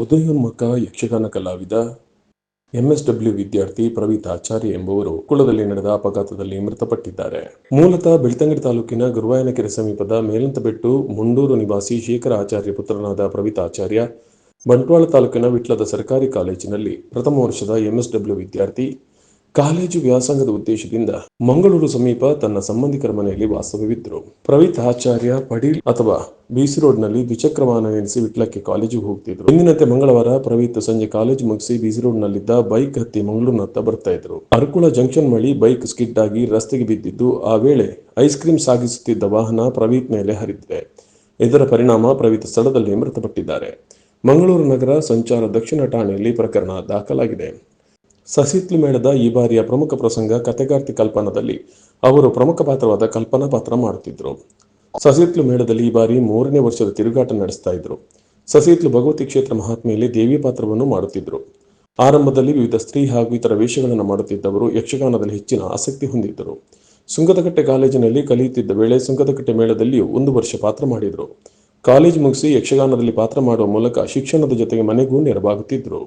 ಉದಯೋನ್ಮುಖ ಯಕ್ಷಗಾನ ಕಲಾವಿದ ಎಂಎಸ್ಡಬ್ಲ್ಯೂ ವಿದ್ಯಾರ್ಥಿ ಪ್ರವೀತ್ ಆಚಾರ್ಯ ಎಂಬುವರು ಕುಳದಲ್ಲಿ ನಡೆದ ಅಪಘಾತದಲ್ಲಿ ಮೃತಪಟ್ಟಿದ್ದಾರೆ. ಮೂಲತಃ ಬೆಳ್ತಂಗಡಿ ತಾಲೂಕಿನ ಗುರುವಾಯನಕೆರೆ ಸಮೀಪದ ಮೇಲಂತಬೆಟ್ಟು ಮುಂಡೂರು ನಿವಾಸಿ ಶೇಖರ ಆಚಾರ್ಯ ಪುತ್ರನಾದ ಪ್ರವೀತ್ ಆಚಾರ್ಯ ಬಂಟ್ವಾಳ ತಾಲೂಕಿನ ವಿಟ್ಲದ ಸರ್ಕಾರಿ ಕಾಲೇಜಿನಲ್ಲಿ ಪ್ರಥಮ ವರ್ಷದ ಎಂಎಸ್ಡಬ್ಲ್ಯೂ ವಿದ್ಯಾರ್ಥಿ ಕಾಲೇಜು ವ್ಯಾಸಂಗದ ಉದ್ದೇಶದಿಂದ ಮಂಗಳೂರು ಸಮೀಪ ತನ್ನ ಸಂಬಂಧಿಕರ ಮನೆಯಲ್ಲಿ ವಾಸ್ತವ್ಯವಿದ್ದರು ಪ್ರವೀತ್ ಆಚಾರ್ಯ ಪಡೀಲ್ ಅಥವಾ ಬಿಸಿ ರೋಡ್ನಲ್ಲಿ ದ್ವಿಚಕ್ರ ವಾಹನ ನಿಲ್ಲಿಸಿ ವಿಟ್ಲಕ್ಕೆ ಕಾಲೇಜಿಗೆ ಹೋಗ್ತಿದ್ರು. ಇಂದಿನಂತೆ ಮಂಗಳವಾರ ಪ್ರವೀತ್ ಸಂಜೆ ಕಾಲೇಜು ಮುಗಿಸಿ ಬಿಸಿ ರೋಡ್ನಲ್ಲಿದ್ದ ಬೈಕ್ ಹತ್ತಿ ಮಂಗಳೂರಿನತ್ತ ಬರ್ತಾ ಇದ್ರು. ಅರ್ಕುಳ ಜಂಕ್ಷನ್ ಬಳಿ ಬೈಕ್ ಸ್ಕಿಡ್ ಆಗಿ ರಸ್ತೆಗೆ ಬಿದ್ದಿದ್ದು, ಆ ವೇಳೆ ಐಸ್ ಕ್ರೀಮ್ ಸಾಗಿಸುತ್ತಿದ್ದ ವಾಹನ ಪ್ರವೀತ್ ಮೇಲೆ ಹರಿದಿದೆ. ಇದರ ಪರಿಣಾಮ ಪ್ರವೀತ್ ಸ್ಥಳದಲ್ಲಿ ಮೃತಪಟ್ಟಿದ್ದಾರೆ. ಮಂಗಳೂರು ನಗರ ಸಂಚಾರ ದಕ್ಷಿಣ ಠಾಣೆಯಲ್ಲಿ ಪ್ರಕರಣ ದಾಖಲಾಗಿದೆ. ಸಸಿತ್ಲು ಮೇಳದ ಈ ಬಾರಿಯ ಪ್ರಮುಖ ಪ್ರಸಂಗ ಕಥೆಗಾರ್ತಿ ಕಲ್ಪನದಲ್ಲಿ. ಅವರು ಪ್ರಮುಖ ಪಾತ್ರವಾದ ಕಲ್ಪನಾ ಪಾತ್ರ ಮಾಡುತ್ತಿದ್ದರು ಸಸಿತ್ಲು ಮೇಳದಲ್ಲಿ ಈ ಬಾರಿ ಮೂರನೇ ವರ್ಷದ ತಿರುಗಾಟ ನಡೆಸ್ತಾ ಇದ್ರು. ಸಸಿತ್ಲು ಭಗವತಿ ಕ್ಷೇತ್ರ ಮಹಾತ್ಮೆಯಲ್ಲಿ ದೇವಿ ಪಾತ್ರವನ್ನು ಮಾಡುತ್ತಿದ್ದರು ಆರಂಭದಲ್ಲಿ ವಿವಿಧ ಸ್ತ್ರೀ ಹಾಗೂ ಇತರ ವೇಷಗಳನ್ನು ಮಾಡುತ್ತಿದ್ದವರು ಯಕ್ಷಗಾನದಲ್ಲಿ ಹೆಚ್ಚಿನ ಆಸಕ್ತಿ ಹೊಂದಿದ್ದರು. ಸುಂಗದಕಟ್ಟೆ ಕಾಲೇಜಿನಲ್ಲಿ ಕಲಿಯುತ್ತಿದ್ದ ವೇಳೆ ಸುಂಗದಕಟ್ಟೆ ಮೇಳದಲ್ಲಿಯೂ ಒಂದು ವರ್ಷ ಪಾತ್ರ ಮಾಡಿದರು. ಕಾಲೇಜು ಮುಗಿಸಿ ಯಕ್ಷಗಾನದಲ್ಲಿ ಪಾತ್ರ ಮಾಡುವ ಮೂಲಕ ಶಿಕ್ಷಣದ ಜೊತೆಗೆ ಮನೆಗೂ ನೆರವಾಗುತ್ತಿದ್ದರು